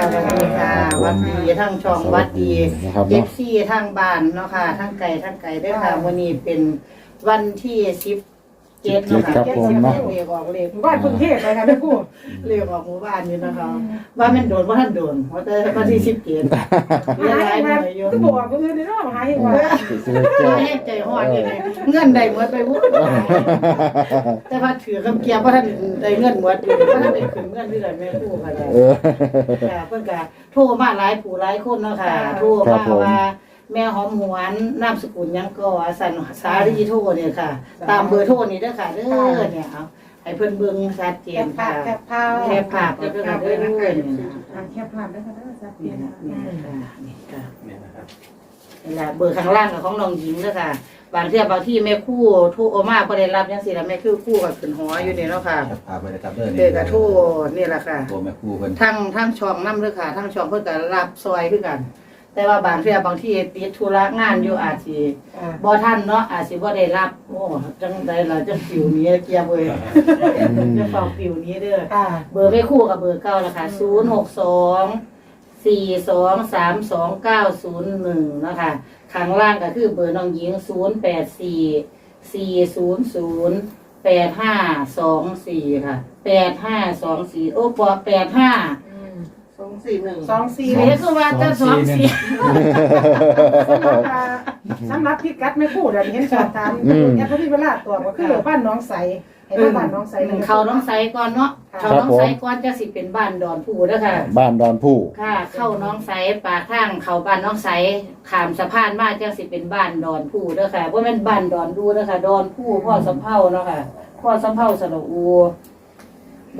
วัสดีค่ะสวัสดีค่ะสวัสดีทั้งช่องสวัสดีนะครับเอเนาะฟซีทางบ้านเนาะค่ะทั้งไก่ทั้งไก่ด้วยค่ะวันนี้เป็นวันที่สิบ เจ็ดเนาะค่ะครับผมเนาะ เรียกออกเลขบ้านกรุงเทพไปค่ะแม่กู้เรียกออกหมู่บ้านนี่นะคะว่ามันโดนว่าท่านโดนเพราะแต่วันที่สิบเจ็ดเรียกหาหลายเองหน่มาอยอยู่คือบอกก็คือในรอบหาเองว่าสิเลยแก้ ไม่ให้ใจหอดเลยเงินใดหมดไปวุ้นแต่ว่าถือคำเกียร์ว่าท่านได้เงินหมดอยู่ว่าท่านได้ขึ้นเงินที่ไหนแม่กู้ค่ะเออ ค่ะเพิ่นก็โทรมาหลายผู้หลายคนเนาะค่ะโทรครัมาบผมว่า แม่หอมหวนนามสกุลหยังก็สันสาริโทรเนี่ยค่ะ ตามเบอร์โทรนี่เด้อค่ะเด้อเนี่ยเอาให้เพิ่นเบิ่งชัดเจแคนบภาค่ะพแคบภาพแคบภาพเด้อค่ะเด้อเนี่ยแคบภาพได้ค่ะได้สักนี่เพียงนะนี่ค่ะนี่ค่ะนี่ล่ะเบอร์ข้างล่างกับของน้องหญิงเด้อค่ะบางเที่ยบางที่แม่ครู่โทรมาบ่ได้รับจังซี่ล่ะแม่คือครู่ก็ขึ้นหัวอยู่นี่เนาะค่ะพาไปนะครับเด้อเด้อก็โทรนี่ล่ะค่ะตัวแม่ครูเพิ่นทั้งทั้งช่องน้ำเด้อค่ะทั้งช่องเพิ่นก็รับซอยคือกัน แต่ว่าบางเที่ยบางที่ติดธุระงานอยู่อาจสิบ่ทันเนาะอาจสิบ่ได้รับ โอ้จังไดล่ะจังปิวหนี้เกียบเว้ยจะฟังปิวหนี้เด้อค่ะเบอร์ไม่คู่กับเบอร์เก้านะคะ062 4232 901นะคะข้างล่างก็คือเบอร์น้องหญิง084 400 8524ค่ะ8524โอ้ปอ85 สองสี่หนึ่งสองสี่เรียกว่าจะสองสี่สำหรับสำหรับพิกัดแม่กู้เดี๋ยวเห็นสอบถามแค่พอดีเวลาตัวก็คือบ้านน้องใสเห็นบ้านน้องใสเขาน้องไซก่อนเนาะเขาน้องไซก่อนจะสิเป็นบ้านดอนผู้เด้อค่ะ บ้านดอนผู้ ค่ะ เข้าน้องไซปากทางเขาบ้านน้องไซขามสะพานมาจังสิเป็นบ้านดอนผู้เด้อค่ะว่าแม่นบ้านดอนดูเด้อค่ะ ดอนผู้พ่อสำเภาเนาะค่ะ พ่อสำเภาสระอู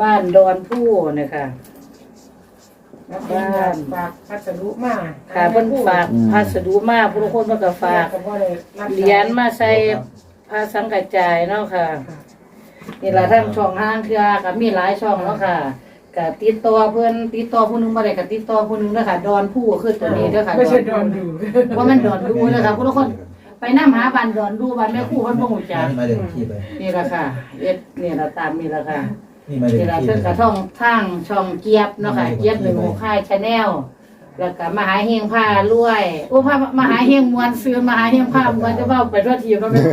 บ้านดอนผู้เนี่ยค่ะ บ้านฝากพัสดุมาค่ะเพิ่นฝากพัสดุมาผู้คนเพิ่นก็ฝากเหรียญมาใส่พระสังกัจจายเนาะค่ะนี่ล่ะทั้งช่องห้างเครือกับมีหลายช่องเนาะค่ะกับติดต่อเพิ่นติดต่อผู้หนึงบ่ได้กับติดต่อผู้หนึงเด้อค่ะ ดอนผู้คือตัวนี้เด้อค่ะไม่ใช่ดอนดูว่ามันดอนดูเด้อค่ะผู้ทุกคนไปนำหาบ้านดอนดูบ้านแม่ครู่เพิ่นบ่ฮู้จักนี่มาเดินที่ไปนี่ล่ะค่ะเอ็ดนี่ล่ะตามนี่ล่ะค่ะ นี่มาเดินนี่ล่ะที่เพิ่นกระท่องทางช่องเกียบเนาะค่ะเกียบหนึ่งหกค่ายชาแนลแล้วก็มหาเฮงผ้ารวยโอ้พามหาเฮงมวลซื้อมหาเฮงผ้ามวลจะเว้าไปทั่วทีมเนาะแม่ค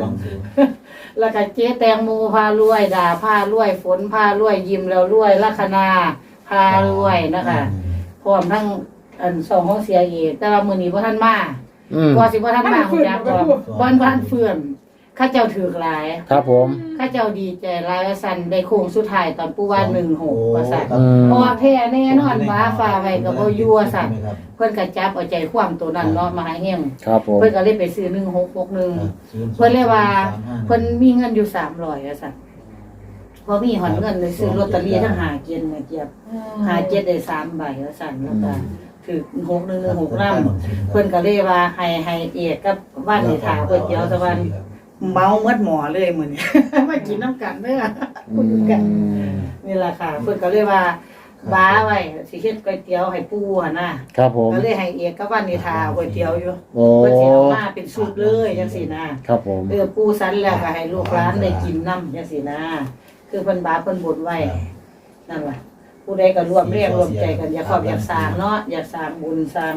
รู่แล้วก็เจ๊แตงโมพารวยด่าพารวยฝนพารวยยิ้มแล้วรวยลัคนาพารวยนะคะพร้อมทั้งอันสองของเสียเอกแต่ว่ามือนี้พ่ท่านมาอืม พอสิพ่ท่านมาของจักก่อนบอนบ้านเฟื่อน ข้าเจ้าถือกหลาย ครับผม ข้าเจ้าดีใจหลายว่าสันได้โค้งสุดท้ายตอนปูว่าหนึ่งหกว่าสันอืมเพราะว่าแพ้แน่นอนฟ้าฟ้าไว้กับบ่ยั่วสันเพิ่นก็จับเอาใจความตัวนั้นเนาะมาให้เฮงครับผม เพิ่นก็เลยไปซื้อหนึ่งหกหกหนึ่งเพิ่นเลยว่า เพิ่นมีเงินอยู่สามร้อยอะสันพอมีหอนเงินเลยซื้อลอตเตอรี่ทั้งหาเกียนเนี่ยเกียบหาเจ็ดได้สามใบอะสันแล้วก็ถือหกหนึ่งหนึ่งหกน้ำเพิ่นก็เลยว่าให้ให้เอกกับบ้านในถาก๋วยเตี๋ยวสวรรค์ เมาเมดหมอเลยมื้อนี้ มากินน้ำกันเด้ออืมนี่แหละค่ะเพิ่นก็เลยว่าบ้าไว้สิเฮ็ดก๋วยเตี๋ยวให้ปู่หั่นน่ะครับผม ก็เลยให้เอกกับบ้านในถาก๋วยเตี๋ยวอยู่โอ้เพิ่นสิเอามาเป็นสูตรเลยจังซี่นะครับผมเออปูสันแล้วก็ให้ลูกหลานได้กินน้ำจังซี่นะคือเพิ่นบาปเพิ่นบนไว้นั่นล่ะผู้ใดก็ร่วมแรงร่วมใจกัน อยากขอบอยากสร้างเนาะอยากสร้างบุญสร้าง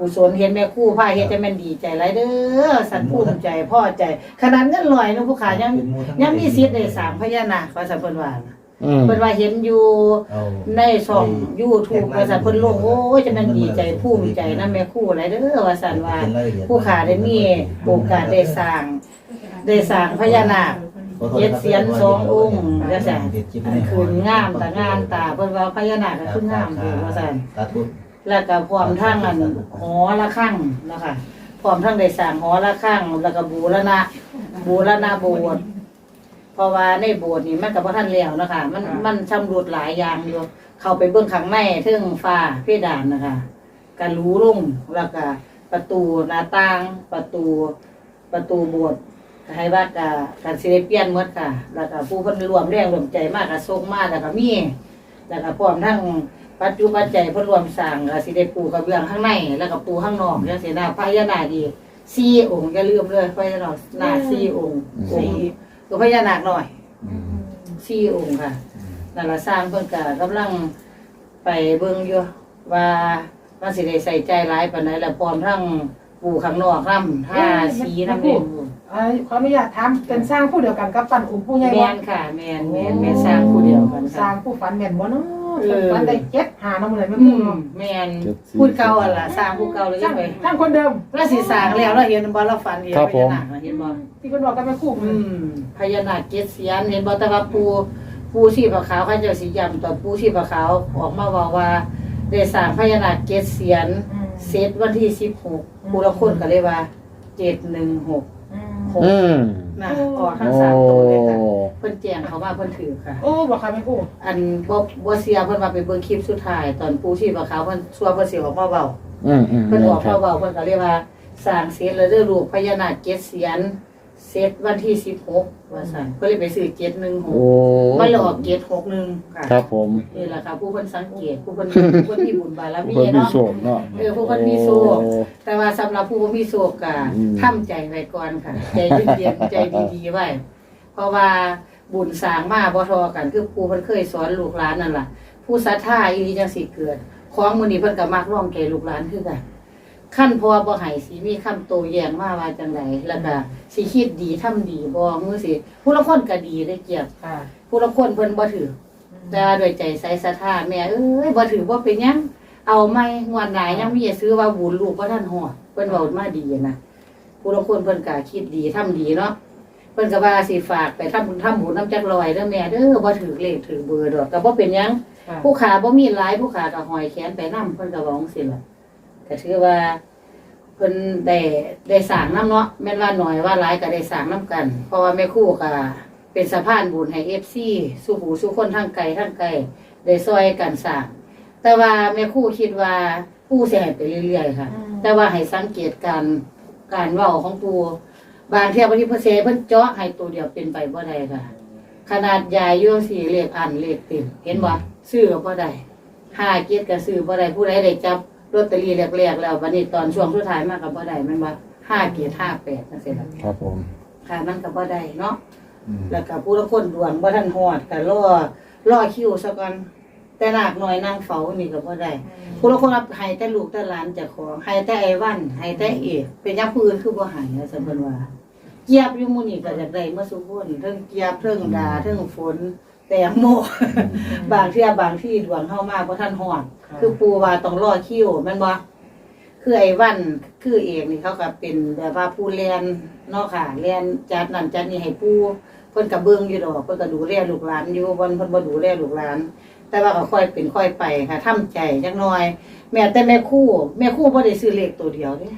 กุศลเห็นแม่ครู่พาเฮ็ดจะแม่นดีใจหลายเด้อสันภูมิใจพ่อใจ ขนาดเงินลอยเนาะผู้ขายังยังมีสิทธิ์ได้สร้างพญานาคว่าสันเพิ่นว่านะอืม เพิ่นว่าเห็นอยู่ในช่อง YouTube ว่าสันเพิ่นลงโอ้ยจะแม่นดีใจภูมิใจนะแม่ครู่หลายเด้อว่าสันว่า ผู้ขาได้มีโอกาสได้สร้างได้สร้างพญานาคเจ็ดเสียนสององค์จังซั่นอันคืนงามตางามตาเพิ่นว่าพญานาคก็คืองามอยู่ว่าซั่นตาทุบ แล้วก็พร้อมทั้งอันหอระฆังนะคะพร้อมทั้งได้สร้างหอระฆังแล้วก็บูรณะบูรณะโบสถ์เพราะว่าในโบสถ์นี่มันก็บ่ทันแล้วนะคะ มันมันชำรุดหลายอย่างอยู่เข้าไปเบื้องข้างในเทิงฟ้าเพดานนะคะก็รู้ลงแล้วก็ประตูหน้าต่างประตูประตูโบสถ์ก็ให้ว่าก็การสิได้เปลี่ยนหมดค่ะ แล้วก็ผู้เพิ่นรวมแรงรวมใจมากก็ส่งมาแล้วก็มี แล้วก็พร้อมทั้ง ปัจจุปัจจัยเพิ่นรวมสร้างก็สิได้ปูกระเบื้องข้างในแล้วก็ปูข้างนอกจังซี่นะพญานาคอีกสี่องค์อย่าลืมเลยพญานาคนาคสี่องค์องค์ตัวพญานาคหน่อยสี่องค์ค่ะนั่นล่ะสร้างเพิ่นก็กำลังไปเบิ่งอยู่ว่ามันสิได้ใส่ใจหลายปานใดแล้วพร้อมทั้งปูข้างนอกนำท่าสีนำเด้เอ้ยขออนุญาตถามเป็นสร้างผู้เดียวกันกับปั้นอุ้มผู้ใหญ่แม่บ่นค่ะแม่นแม่นแม่นสร้างผู้เดียวกันสร้าค่ะงผู้ฝันแม่นบ่เนาะ เออฝันได้เจ็ดหาน้ำเลยแม่อืคู่มเนาะแม่นเจ็ดสี่พูดเก่าอะล่ะสร้างผู้เก่าเลยช่ายังงไปช่างคนเดิมเราสิสร้างแล้วเราเห็นบ่เราฝันเห็นครับพผมญานาคน่ะเห็นบ่ที่เพิ่นบอกกับแม่คู่อืมพญานาคเจ็ดเสียนเห็นบ่แต่ว่าปูปูชีพขาวเขาเจ้าสิย้ำต่อปูชีพขาวออกมาบอกว่าได้สร้างพญานาคเจ็ดเสียนอืมเซตวันที่16ผู้ละคนก็เลยว่า716 อืมอืมนะออกทั้งโอ้สามตัวเลยค่ะเพิ่นแจ้งเขาว่าเพิ่นถือค่ะ โอ้บอกค่ะแม่คู่อันบ่บ่เสียเพิ่นว่าไปเบิ่งคลิปสุดท้ายตอนปูชีพขาวเพิ่นชัวเพิ่นสิออกมาเว้าอืมอืมเพิ่นออกครัมาบเว้าเพิ่นก็เรียกว่าสร้างเสร็จแล้วเด้อลูกพญานาคเจ็ดเสียน เสร็จวันที่16ว่าซั่นเพิ่นเลยไปซื้อโอ้716มันเลยออก761ค่ะครับผมนี่แหละค่ะ ผู้เพิ่นสังเกตผู้เพิ่นผู้เพิ่นมีบุญบารมีเพิ่นมีเนาะโศกเนาะ เออผู้เพิ่นมีโชค แต่ว่าสำหรับผู้บ่มีโชคก็อืมทำใจไว้ก่อนค่ะ ใจเย็นๆใจดีๆไว้ เพราะว่าบุญสร้างมาบ่ทอกัน คือผู้เพิ่นเคยสอนลูกหลานนั่นล่ะ ผู้ศรัทธาอีหลีจังสิเกิด ของมื้อนี้เพิ่นก็มักร้องแก่ลูกหลานคือกัน ขั้นพอบ่ให้สิมีคำโตแย้งมาว่าจังไดแล้วก็สิคิดดีทำดีบ่มือสิผู้ละคนก็ดีได้เกียบค่ะ ผู้ละคนเพิ่นบ่ถือแต่ด้วยใจใสศรัทธาแม่เอ้ยบ่ถือว่าเป็นหยังเอาไม่งวนหลายยังมีซื้อว่าบุญลูกว่าท่านหอดเพิ่นเว้ามาดีนะผู้ละคนเพิ่นก็คิดดีทำดีเนาะเพิ่นก็ว่าสิฝากไปทำบุญทำบุญน้ำจักรลอยเด้อแม่เด้อบ่ถือเลขถือเบอร์ดอกก็บ่เป็นหยังค่ะผู้ขาบ่มีหลายผู้ขาก็หอยแขนไปนํเพิ่นก็เว้าจังซี่ล่ะ ก็ถือว่าเพิ่นได้ได้สร้างน้ำเนาะแม่นว่าหน่อยว่าหลายก็ได้สร้างน้ำกัน เพราะว่าแม่ครู่ก็เป็นสะพานบุญให้ FC สู่หูสู่คนทางไกลทางไกลได้ซอยกันสร้าง แต่ว่าแม่ครู่คิดว่าปู่สิให้ไปเรื่อยๆค่ะ แต่ว่าให้สังเกตการการเว้าของปู่บางเที่ยบางทีเพิ่นเสเพิ่นเจาะให้ตัวเดียวเป็นไปบ่ได้ค่ะ ขนาดยายอยู่สี่เลขอันเลขเต็มเห็นบ่ซื้อก็บ่ได้ห้าเกียรติก็ซื้อบ่ได้ผู้ใดได้จับ ลอตเตอรี่แรกๆแล้วบัดนี้ตอนช่วงสุดท้ายมาก็บ่ได้แมันว่าห้าเกียรติห้าแปดจังซี่ล่ะครับผม ค่ะมันก็บ่ได้เนาะอืมแล้วก็ผู้ละคนดวงบ่ทันฮอดก็รอรอคิวซะก่อนแต่นากน้อยนั่งเฝ้านี่ก็บ่ได้ผู้ละคนรับให้แต่ลูกแต่หลานเจ้าของให้แต่ไอ้วันให้แต่เอกเป็นอย่างผู้อื่นคือบ่ให้ว่าซั่นเพิ่นว่าเกียบอยู่หมู่นี้ก็อยากได้มาสุคนเทิงเกียบเทิงดาเทิงฝน แตงโมบางเที่ยบางที่ดวงเฮามาบ่ทันฮอดคือปูว่าต้องรอคิวแม่นบ่คือไอ้วันคือเอกนี่เขาก็เป็นแบบว่าผู้เรียนเนาะค่ะเรียนจัดนั่นจัดนี่ให้ปูเพิ่นก็เบิ่งอยู่ดอกเพิ่นก็ดูแลลูกหลานอยู่บ่เพิ่นบ่ดูแลลูกหลาน แต่ว่าก็ค่อยเป็นค่อยไปค่ะทำใจจักหน่อย แม่แต่แม่ครู่ แม่ครู่บ่ได้ซื้อเลขตัวเดียวเด้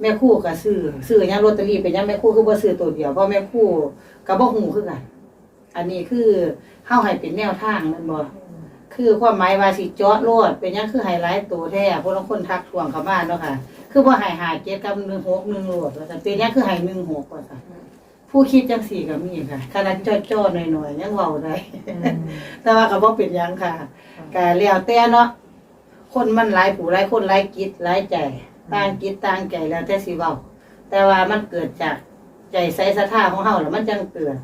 แม่ครู่ก็ซื้อซื้อหยังลอตเตอรี่เป็นหยังแม่ครู่คือบ่ซื้อตัวเดียวเพราะแม่ครู่ก็บ่ฮู้คือกัน อันนี้คือเฮาให้เป็นแนวทางนั่นบ่คือความหมายว่าสิเจาะโลดเป็นหยังคือไฮไลท์ตัวแท้เพราะบางคนทักทวงเข้ามาเนาะค่ะ คือบ่ให้หาเจ็ดกับ16 1โลดว่าซั่นเป็นหยังคือให้16ว่าซั่นผู้คิดจังสี่ก็มีค่ะขนาดจ้อๆหน่อยๆยังเว้าได้แต่ว่าก็บ่เป็นหยังค่ะก็แล้วแต่เนาะคนมันหลายผู้หลายคนหลายกิจหลายใจต่างกิจต่างใจแล้วแต่สิเว้าแต่ว่ามันเกิดจากใจใส่ศรัทธาของเฮาแล้วมันจังเกิด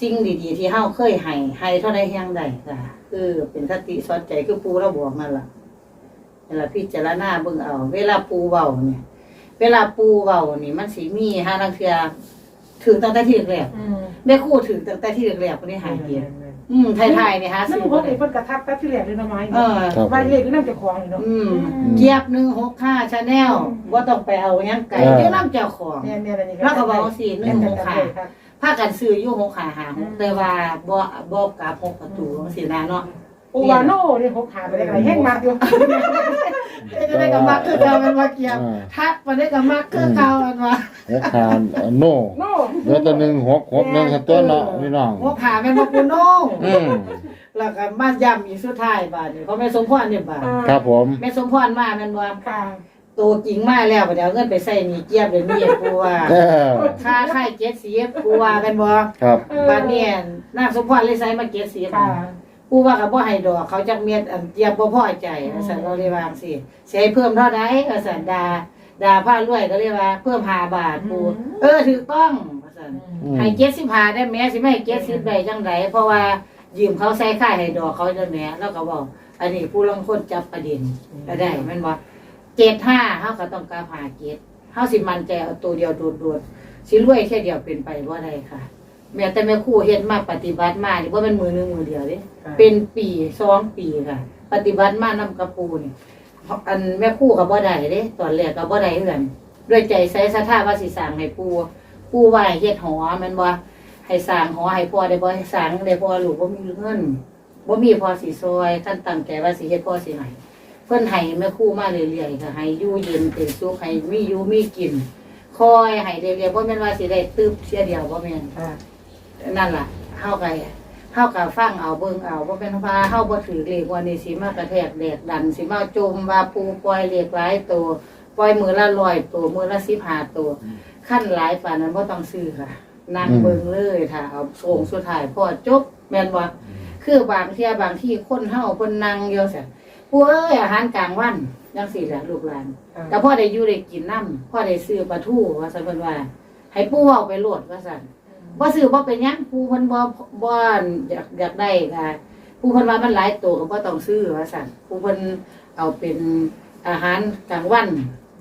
สิ่งดีๆที่เฮาเคยให้ให้เท่าใดแห่งใดค่ะคือเป็นคติสอนใจคือปูเราบอกนั่นล่ะนั่นล่ะพิจารณาเบิ่งเอา เวลาปูเว้าเนี่ย เวลาปูเว้านี่มันสิมีหาลังเทื่อถึงตั้งแต่ที่แรกอืมๆแม่ครู่ถึงตั้งแต่ที่แรกๆคนนี้หายเกียรติอืมไทยๆนี่หานั่นซื้อพวบ่กได้ไอ้เพิ่นกระทับแป๊บที่แรกเลยนะไม้เออครับว่าเลขนี่นำเจ้าของนี่เนาะอืมเกียบหนึ่งหกห้าชาแนลว่าต้องไปเอาหยังไก่เออเดี๋ยวน้ำเจ้าของเนี่ยเนี่ยอันนี้แล้วก็บอกว่าสี่หนึ่งหกห้าครับพากันซื้ออยู่หกขาหาหกแต่ว่าบ่บ่กลับหกประตูสินะเนาะปูวาโน่เนี่ยหกขาไปได้ไงแห้งมากอยู่จะได้กับมักคือเก่ามันว่าเกียบอ่าทักมันได้กับมักคือเก่ามันว่าหกหานโน่โน่เหลือแต่หนึ่งหกหกหนึ่งครับตัวเนาะพี่น้องหกขาแม่นบ่ปูน้องอืมแล้วก็มาย้ำอีกสุดท้ายบาดนี้เพราะแม่สมพรเนี่ยบาดครับผมแม่สมพรมาแม่นว่าค่ะ โตจริงมาแล้วบัดเดี๋ยวเอาเงินไปใส่หนี้เกียบเลยนี่ปูว่าเออค่าค่ายเจ็ดสีปูว่ากันบ่ครับบ้านเนี่ยนางสมพรเลยใส่มาเก็บสีค่ะผู้ว่ากับบ่ให้ดอกเขาจักเม็ดอันเตรียมบ่พอใจว่าซั่นเราเลยว่าจังซี่สิให้เพิ่มเท่าใดก็ซั่นดาดาผ้ารวยก็เลยว่า เพิ่ม5บาทปูเออถูกต้องว่าซั่นอืมให้75ได้แม้สิไม่ให้70ได้จังไดเพราะว่ายืมเขาใส่ค่ายให้ดอกเขาจะแหนแล้วก็บอกอันนี้ผู้ลางคนจับประเด็นก็ได้แมันบอก เกตห้าเขาก็ต้องการหาเกตเขาสิมันใจเอาตัวเดียวโดดๆสิรวยแค่เดียวเป็นไปว่าได้ค่ะ แม้แต่แม่ครู่เฮ็ดมาปฏิบัติมานี่ว่าเป็นมือหนึงมือเดียวเด้เป็นปีสองปีค่ะ ปฏิบัติมานำกระปูนี่อันแม่ครู่กับบ่ได้เด้ ตอนแรกกับบ่ได้เอื้อนด้วยใจใส่ศรัทธาว่าสิสร้างให้ปูปูว่าให้เฮ็ดหอแมันบ่ให้สร้างหอให้พ่อได้บ่ให้สร้างได้พ่อลูกบ่มีเงินบ่มีพ่อสิซอยท่านตั้งใจว่าสิเฮ็ดพ่อสิให้ เพิ่นให้แม่ครู่มาเรื่อยๆค่ะให้อยู่เย็นเป็นสุขให้มีอยู่มีกิน คอยให้เรื่อยๆบ่แม่นว่าสิได้ตึบเสียเดียวบ่แม่นค่ะ นั่นล่ะเฮาก็เฮาก็ฟังเอาเบิ่งเอาบ่เป็นว่าเฮาบ่ถือเลขว่านี่สิมากระแทกแดกดันสิมาโจมว่าปูปล่อยเลขหลายตัวปล่อยมือละ100ตัวมือละ15ตัวขั้นหลายปานนั้นบ่ต้องซื้อค่ะนั่งเบิ่งเลยถ้าเอาโงสุดท้ายพอจบแม่นบ่คือบางเที่ยบางที่คนเฮาเพิ่นนั่งอยู่ซั่น ปูเอ้ยอาหารกลางวันจังซี่แหละลูกหลาน แต่พ่อได้อยู่ได้กินน้ำพ่อได้ซื้อปลาทูว่าซั่นเพิ่นว่า ให้ปู่เอาไปโลดว่าซั่นบ่ซื้อบ่เป็นหยังผู้เพิ่นบ่บ่อยากอยากได้ก็ผู้เพิ่นว่ามันหลายตัวก็บ่ต้องซื้อว่าซั่นผู้เพิ่นเอาเป็นอาหารกลางวัน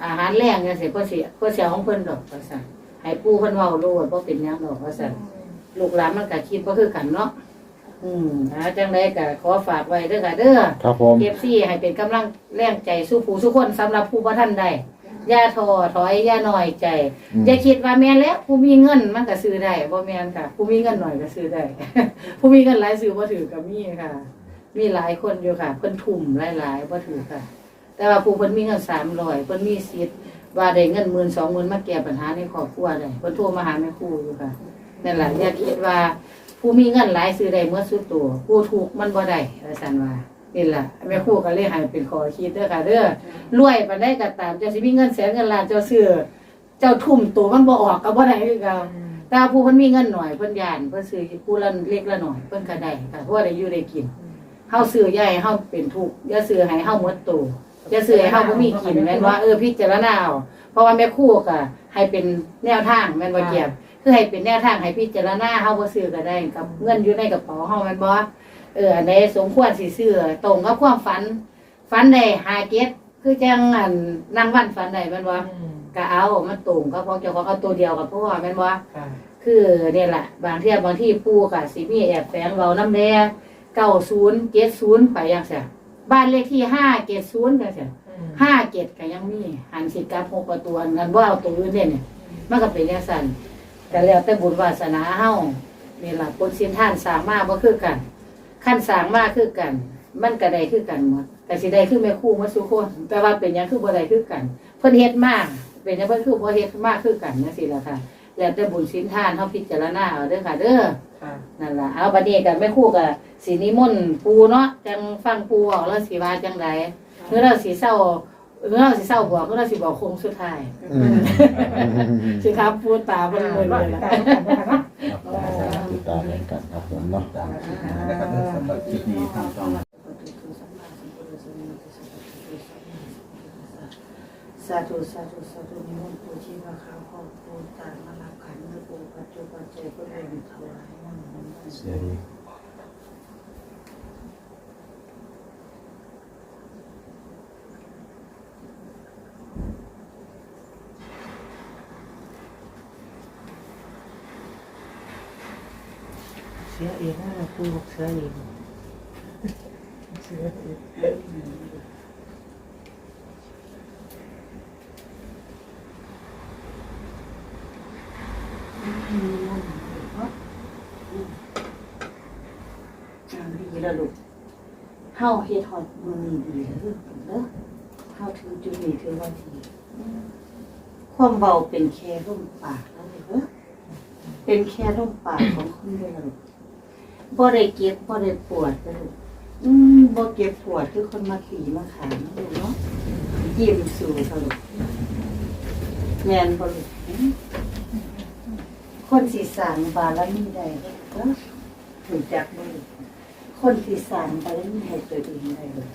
อาหารแรงจังซี่เพิ่นสิเพิ่นสิเอาของเพิ่นดอกว่าซั่นให้ปู่เพิ่นเว้าโลดบ่เป็นหยังดอกว่าซั่นลูกหลานมันก็คิดบ่คือกันเนาะ อืมอ่าจังไดก็ขอฝากไว้เด้อค่ะเด้อครับผมเอฟซีให้เป็นกำลังแรงใจสู้ผู้สู้คนสำหรับผู้บ่ทันได้อย่าท้อถอยอย่าน้อยใจ อืม อย่าคิดว่าแม่นแล้วผู้มีเงินมันก็ซื้อได้บ่แม่นค่ะ ผู้มีเงินหน่อยก็ซื้อได้ ผู้มีเงินหลายซื้อบ่ถือก็มีค่ะ มีหลายคนอยู่ค่ะ เพิ่นทุ่มหลายๆบ่ถือค่ะ แต่ว่าผู้เพิ่นมีเงิน300เพิ่นมีสิทธิ์ว่าได้เงินหมื่นสองหมื่นมาแก้ปัญหาในครอบครัวได้เพิ่นโทรมาหาแม่ครูอยู่ค่ะนั่นล่ะอย่าคิดว่า ผู้มีเงินหลายซื้อได้เมื่อสุดตัว ผู้ถูกมันบ่ได้ว่าซั่นว่านี่ล่ะแม่ครูก็เลยให้เป็นข้อคิดเด้อค่ะเด้อรวยปานใดก็ตามเจ้าสิมีเงินแสนเงินล้านเจ้าซื้อเจ้าทุ่มตัวมันบ่ออกก็บ่ได้คือเก่าแต่ผู้เพิ่นมีเงินหน่อยเพิ่นย่านเพิ่นซื้อผู้ละเล็กละหน่อยเพิ่นก็ได้ค่ะเพราะว่าได้อยู่ได้กินเฮาซื้อใหญ่เฮาเป็นทุกข์อย่าซื้อให้เฮาหมดตัวอย่าซื้อให้เฮาบ่มีกินแม่นว่าเออพิจารณาเอาเพราะว่าแม่ครูก็ให้เป็นแนวทางแม่นว่าเกียบ คือให้เป็นแนวทางให้พิจารณาเฮาบ่ซื้อก็ได้กับเงินอยู่ในกระเป๋าเฮาแม่นบ่เอออันใดสมควรสิซื้อตรงกับความฝัน ฝันได้หาเก็ดคือจังอันนางวันฝันได้แม่นบ่ก็เอามันตรงกับของเจ้าของเอาตัวเดียวกับพ่อแม่นบ่คือเนี่ยแหละบางเที่ยบางที่ปูค่ะสิมีแอบแฝงเราน้ำแดงเก้าศูนย์เจ็ดศูนย์ไปยังเสียบ้านเลขที่ห้าเจ็ดศูนย์ยังเสียห้าเจ็ดก็ยังมีหันสิกาหกประตูอันนั้นว่าเอาตัวอื่นเนี่ยเนี่ยมันก็เป็นอย่างสัน แต่แล้วแต่บุญวาสนาเฮานี่แหละผลสินท่านสามารถว่าคือกันขั้นสามารถคือกัน มันก็ได้คือกันหมดแต่สิได้คือแม่ครู่มาสุคนแต่ว่าเป็นหยังคือบ่ได้คือกัน เพิ่นเฮ็ดมาก เป็นหยังเพิ่นคือบ่เฮ็ดมากคือกันนะสิล่ะค่ะ แล้วแต่บุญสินทานเขาพิจารณาเอาเด้อค่ะเด้อนั่นล่ะเอาบัดนี้กับแม่ครู่กับสีนิมนต์ปูเนาะจังฟังปูออกแล้วสิว่าจังไดเมื่อเราสิเศร้า เมื่อเราสิเศร้าบอกเมื่อเราสิบอกโคงสุดท้ายอืมสิครับพูดตาบ่เลยเลยล่ะติดตามเหมือนกันครับผมเนาะตามที่นะครับสำหรับคลิปนี้ทางช่อง สาธุสาธุสาธุนิมนต์ปูชีพะขาวขอบปูตามารับขันเมื่อปูปัจจุบันเจก็เลยถวายนั่นนั่นนั่นเสียดี เสียเองนะปูเสียเองอ่าดีแล้วลูกเฮาเฮ็ดฮอดมื้อนี้ดีแล้วลูกเด้อเฮาถือจุดนี้ถือว่าดีความเบาเป็นแค่ร่มปากแล้วลูกเด้อเป็นแค่ร่มปากของคุณเด้อลูก บ่ได้เก็บบ่ได้ปวดเด้อลูกอืมบ่เก็บปวดคือคนมาตีมาขามนะลูเนาะยิ้มสู่ค่ะลูกแม่นบ่ลูกคนสิสางบารมีได้เด้อเด้อรู้จักบ่ลูกคนที่สานไปแล้วมีให้ตัวเองได้เลย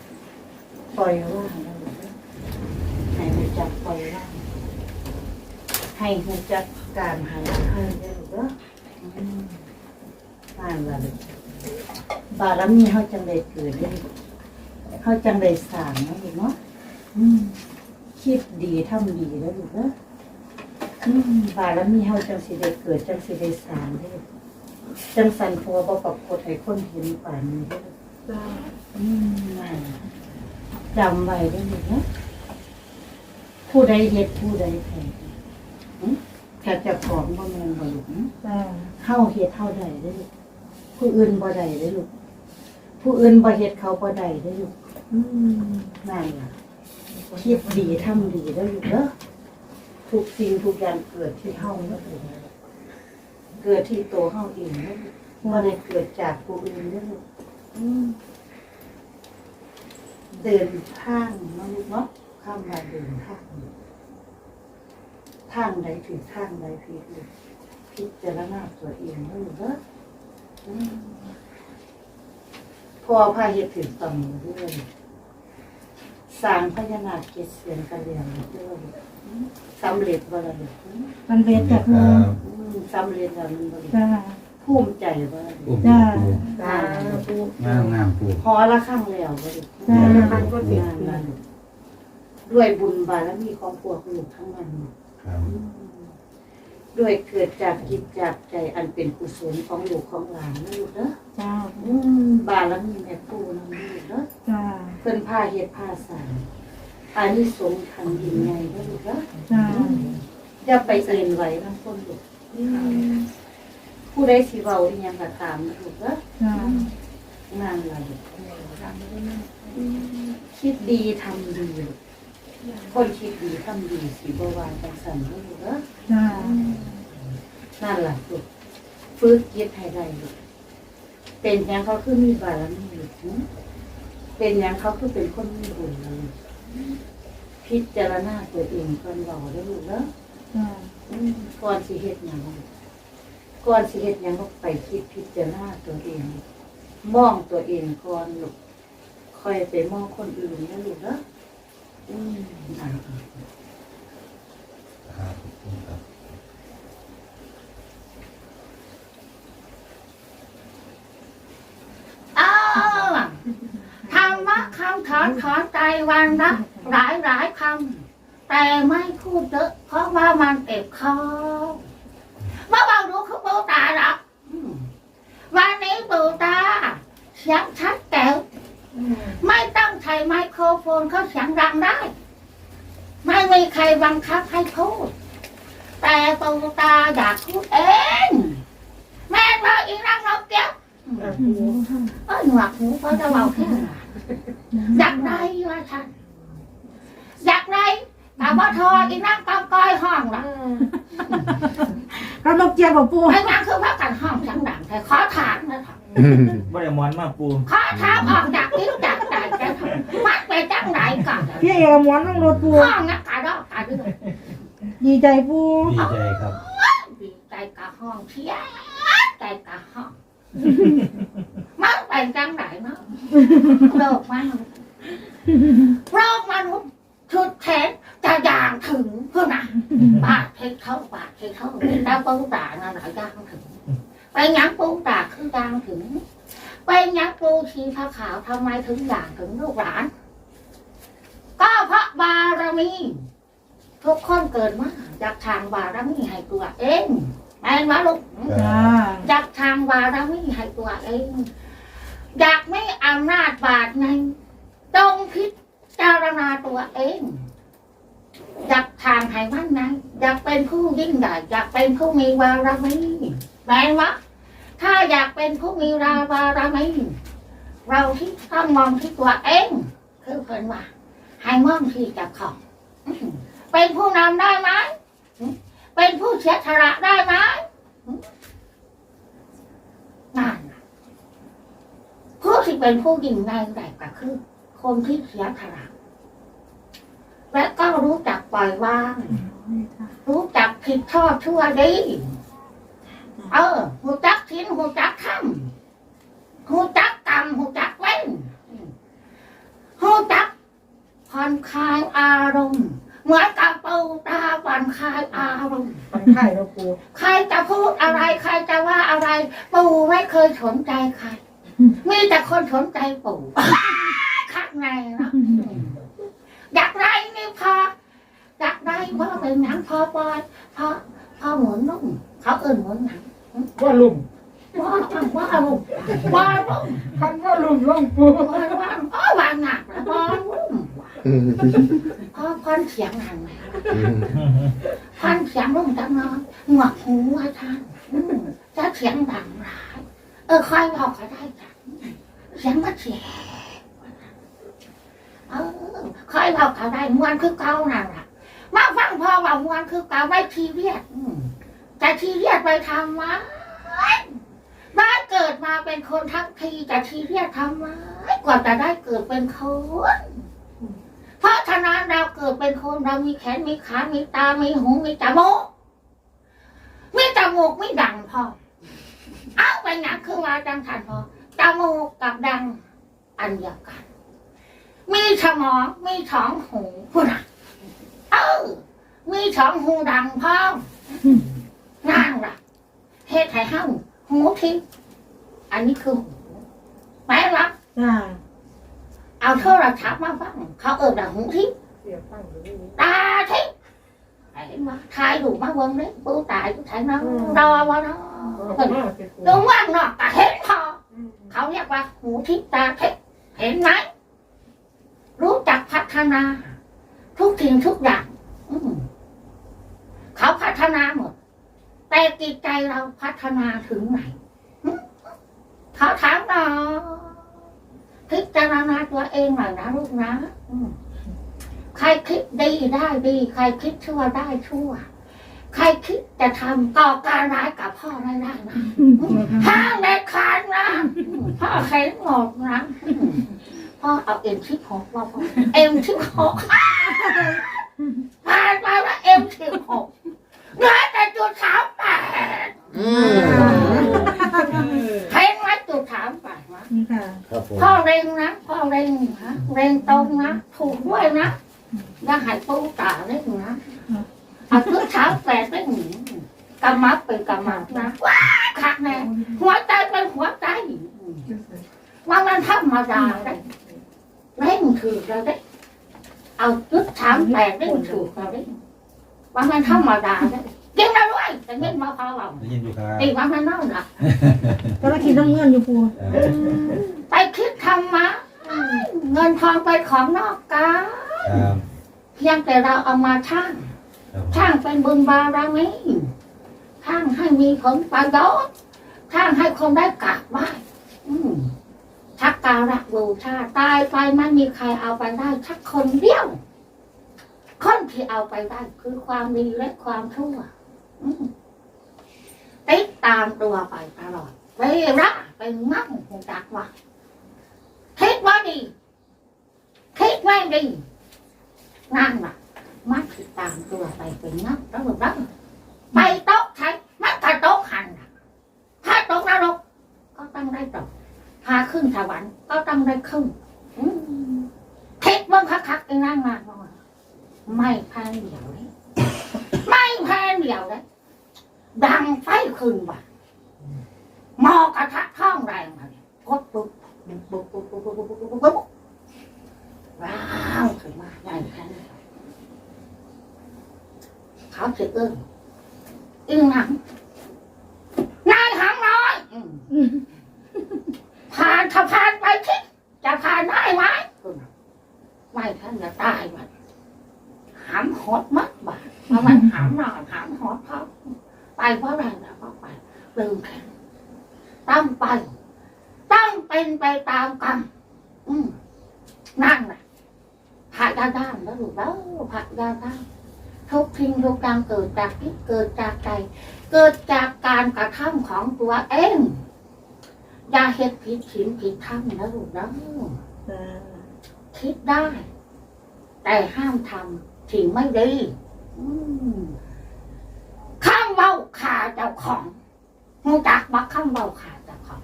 ปล่อยว่างได้เลยให้หูจักปล่อยว่างให้หูจักการหาให้ได้เลยเด้ออื มอ่านละเลยบารมีเฮาจังได้เกิดได้เฮาจังได้สร้างนะลูกเนาะอืมคิดดีทำดีแล้วลูกเนาะอืมบารมีเฮาจังสิได้เกิดจังสิได้สร้างได้อจังสันพอบ่ปรากฏให้คนเห็นป่านนี้เด้อจ้าอืมนั่นจำไว้ได้ลูกเนาะผู้ใดเฮ็ดผู้ใดแพ้อืมแค่เจะของบ่แม่นบ่ลูกอืมจ้าเฮาเฮ็ดเฮาได้เด้อลูก ผู้อื่นบ่ได้เด้อลูก ผู้อื่นบ่เฮ็ดเขาบ่ได้เด้อลูก อืมนั่นล่ะคิดดีทำดีเด้ลูกเด้อทุกสิ่งทุกอย่างเกิดที่เฮาเด้อลูกเกิดที่ตัวเฮาเองเด้อลูกบ่ได้เกิดจากผู้อื่นเด้อลูกอืมเดินทางเนาะลูกเนาะคำว่าเดินทางทางใดถึงทางใดผิดลูกพิจารณาตัวเองแล้วเด้ออืม พอพาเหตุถึงต้องเรื่องสร้างพญานาคเกศเสียนกระเลียงเรื่องสำเร็จบ่ล่ะลูกอืมมันเวทจากคมืรัอบอืมสำเร็จแล้วมันบ่ลูกจ้าภูมิใจบ่ล่ะลูกจ้าอ่างามงามปูพอละครั้งแล้วบ่ลูกจ้างานละลูกด้วยบุญบารมีของพวกลูกทั้งนั้นครับ ด้วยเกิดจากจิตจากใจอันเป็นกุศลของลูกของหลานนะลูกเด้อจ้าอืมบารมีแม่ปู่นำลูกเด้อจ้าเพิ่นพาเฮ็ดพาสร้างอานิสงส์ทางยิ่งใหญ่เด้อลูกเด้อจ้าอย่าไปเอ็นไหวทั้งคนลูกอืมผู้ใดสิเว้าอีหยังก็ตามนะลูกเด้อจ้างานละลูกอืมคิดดีทำดีลูก คนคิดดีทำดีสิบ่ว่าจังซั่นเด้อลูกเด้อจ้านั่นแหละลูกฝึกยึดให้ได้ลูกเป็นอย่างเขาคือมีบารมีลูกหึเป็นอย่างเขาคือเป็นคนมีบุญเลยพิจารณาตัวเองก่อนเราได้อลูกเนาะจ้าอืมก่อนสิเฮ็ดหยังก่อนสิเฮ็ดหยังก็ไปคิดพิจารณาตัวเอง มองตัวเองก่อนลูกค่อยไปมองคนอื่นนะลูกเนาะอืมอ่า ครับครับอ้าวธรรมะคำถอนถอนใจวันละหลายหลายคำแต่ไม่พูดเยอะเพราะว่ามันเก็บคอเมื่อวานรู้คือปูตาหรอกวันนี้ปูตาเสียงชัดแจ๋ว ไม่ต้องใช้ไมโครโฟนเขาเสียงดังได้ ไม่มีใครบังคับให้พูด แต่ปูตาอยากพูดเอง แม่เราอีนั่งนกเกี้ยวเออหนวกหูเขาจะเบาแค่ไหนอยากได้ว่าท่านอยากได้แต่ว่าทออีนั่งกองก้อยห้องละก็นกเจี๊ยบของปูไอ้นั่งคือพักกันห้องเสียงดังแต่ขอถามนะท่านบ่ได้มอนมาปูขอถามออกจากนิ้วจากใจจะทำมันไปจังไหนก่อน พี่เอกม้วนลงรถปูห้องนักการดอกการด้วยดีใจปูดีใจครับดีใจกับห้องเชียใจกับห้องมันไปจังไหนเนาะโลกมันษย์โลกมนุษย์ชุดแขนจะอย่างถึงเพื่อนน่ะบาดเทเข้าบาดเทเข้าเป็นดาวปูตาน่ะหลายอย่างถึงไปหยังปูตาคือยางถึงไปหยังปูชีผ้าขาวทำไมถึงอย่างถึงลูกหลาน ก็เพราะบารมีทุกคนเกิดมาจากทางบารมีให้ตัวเองแม่นว่าลูกจ้าจากทางบารมีให้ตัวเองอยากไม่อำนาจบาดในต้องพิจารณาตัวเองอยากทางให้มันนั้นอยากเป็นผู้ยิ่งใหญ่อยากเป็นผู้มีบารมีแม่นวะถ้าอยากเป็นผู้มีราบารมีเราที่ต้องมองที่ตัวเองคือเพิ่นว่า ให้มองที่เจะของอื้อหือเป็นผู้นำได้ไหมอื้อเป็นผู้เสียสละได้ไหมอื้อนั่นน่ะผู้ที่เป็นผู้ยิ่งใหญ่ใหญ่ก็คือ คนที่เสียสละและก็รู้จักปล่อยวาง รู้จักผิดชอบชั่วดีเออหูจักทิ้นหูจักทำหูจักกรรมหูจักเว้นหูจัก ผ่อนคลายอารมณ์เหมือนกับปูตาผ่อนคลายอารมณ์ปันไข่แล้วปูใครจะพูดอะไรใครจะว่าอะไร ปูไม่เคยสนใจใครมีแต่คนสนใจปู่ข้างในเนาะอยากได้นี่พออยากได้เพราะเป็นหนังพอปอยพอพอหมุนนุ่มเขาเอิ่นหมุนหนังว่าลุ่มว่าว่าลุงว่าลุงคันว่าลุ่มล่องปูว่าว่าอ๋อวางหนักแล้วว่าลุงอืม พอพันเสียงหนังไหมพันเสียงลุงจังนอนหนวกหูว่าท่านอืมจะเสียงดังร้ายเออค่อยบอกก็ได้จ้ะเสียงมันเสียเออค่อยบอกก็ได้มวนคือเก่านั่นล่ะมาฟังพอว่ามวนคือเก่าไม่ทีเรียดอืมแต่ทีเรียดไปทำไมได้เกิดมาเป็นคนทั้งทีแต่ทีเรียดทำไมกว่าจะได้เกิดเป็นคน เพราะฉะนั้นเราเกิดเป็นคนเรามีแขนมีขา มีตา มีหู มีจมูกมีจมูกไม่ดังพอ เอาไปหนักคือว่าจังทันพอจมูกกับดังอันเดียวกัน มีสมองมีสองหูพูดนะเออมีสองหูดังพ่อนั่งล่ะเฮ็ดให้เฮาหูทิพอันนี้คือหูแม่รับจ้า เอาโทรศัพท์มาฟังเขาเอิบดังหูทิพย์เสียฟังอยู่นี่ตาทิพย์ไอ้มาทายดูมาเบิ่งเลยปูตายกูใช้น้องรอวะเนาะมาเป็นปูตรงว่างนอกก็เห็นพอเขาเรียกว่าหูทิพย์ตาทิพย์เห็นไหมรู้จักพัฒนา ทุกสิ่งทุกอย่างอืมเขาพัฒนาหมด แต่จิตใจเราพัฒนาถึงไหนหึเขาถามเรา พิจารณาตัวเองหน่อยนะลูกนะอืมใครคิดดีได้ดี ใครคิดชั่วได้ชั่ว ใครคิดจะทำก่อการร้ายกับพ่อได้ได้นะห้ามเด็ดขาดนะพ่อเข็นหมดนะพ่อเอาเอ็มชิบหกว่าพ่อเอ็มชิบหกผ่านไปแล้วเอ็มชิบหกเหลือแต่จุดสามแปดอืมเข็นไว้จุดสามแปดนะนี่ค่ะ ครับผมพ่อเร่งนะพ่อเร่งนะเร่งตรงนะถูกด้วยนะอย่าใหายปูตาเร่งนะเอาจุดสามแปดเร่งกำมับเป็นกำมับนะว้าคักแน่หัวใจเป็นหัวใจว่ามันธรรมดาได้เร่งถือเราได้เอาจุดสามแปดเร่งถือเราได้ว่ามันธรรมดาได้ ยิงเราด้วยแต่เงินมาพอเราได้ยินอยู่ครับตีว่ามันนั่นล่ะก็ละคิดน้ำเงินอยู่ปูเออไปคิดธรรมะเงินทองไปนของนอกกายครับเพียงแต่เราเอามาช่างครับช่างเป็นบุญบารมีช่างให้มีผลประโยชน์ช่างให้คนได้กราบไหว้อืมชักการะบูชาตายไปไม่มีใครเอาไปได้ชักคนเดียวคนที่เอาไปได้คือความดีและความชั่วอืม ติดตามตัวไปตลอดเวลาเป็นมั่งหูจักว่าคิดว่าดีคิดไม่ดีนั่นแหละมันติดตามตัวไปเป็นนักแล้วแบบนั้นไปโต๊ะใช้มันก็โต๊ะหันถ้าโตกนรกก็ต้องได้ตกถ้าขึ้นสวรรค์ก็ต้องได้ขึ้นคิดบ้าคักๆไอ้นั่งมาไม่แพ้เดียวเลย แพ้เดียวเลยดังไฟขึ้นว่ะมอกระทะท่องแรงมาเนี่ยปุ๊บปุ๊บปุ๊บปุ๊บปุ๊บปุ๊บปุ๊บปุ๊บปุ๊บว้าวขึ้นมาใหญ่แค่นี้เขาจะเอื้ออึ้งหังนายหังน้อยอืมผ่านถ้าผ่านไปทิจะผ่านได้ไหมไม่ท่านจะตายมันหามหดมัดบาดเพราะมันหามหนอนหามหดเขาไปเพราะอะไรนะเพราะไปลืมแข็งตั้งไป ตั้งเป็นไปตามกรรมอืมนั่นแหละผักยาด้านแล้วถูกแล้วผักยาด้าน ทุกทิ้งทุ กอย่างเกิดจากที่เกิดจากใจ เกิดจากการกระทำของตัวเองอย่าเฮ็ดผิดศีลผิดธรรมนะลูกนะคิดได้ แต่ห้ามทำสิ่งไม่ดีอืมข้ามเบาขาเจ้าของมูจักบักข้ามเบาขาเจ้าของ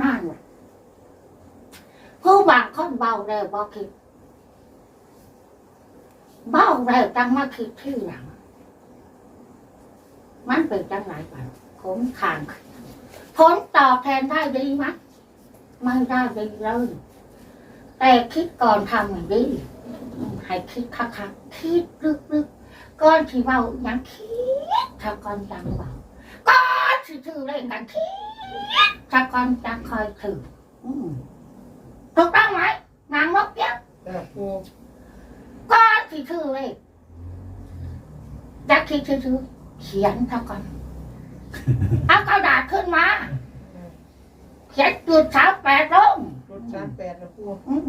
นั่นแหละผู้บางคนเบาแล้วบ่คิด เบ้าแล้วจังมาคิดที่หลัง มันเป็นจังไรกันผลขางผลตอบแทนได้ดีไหมยไม่ได้เลยเลยแต่คิดก่อนทำอย่างนี้ให้คิดคักๆคิดลึกๆก่อนที่เว่าย่างคิดถ้าก่อนจังเว่าก่อนที่ถือเล่นกันคิดถ้าก่อนจังคอยถือถูกต้องไหมนางนกเปี้ยจ้ะ ก้อนที่ถือเลยอยากคิดถือๆเขียนเท่ากันเอากระดาษขึ้นมาเขียนจุดสามแปดลงรถสามแปดนะปูอืม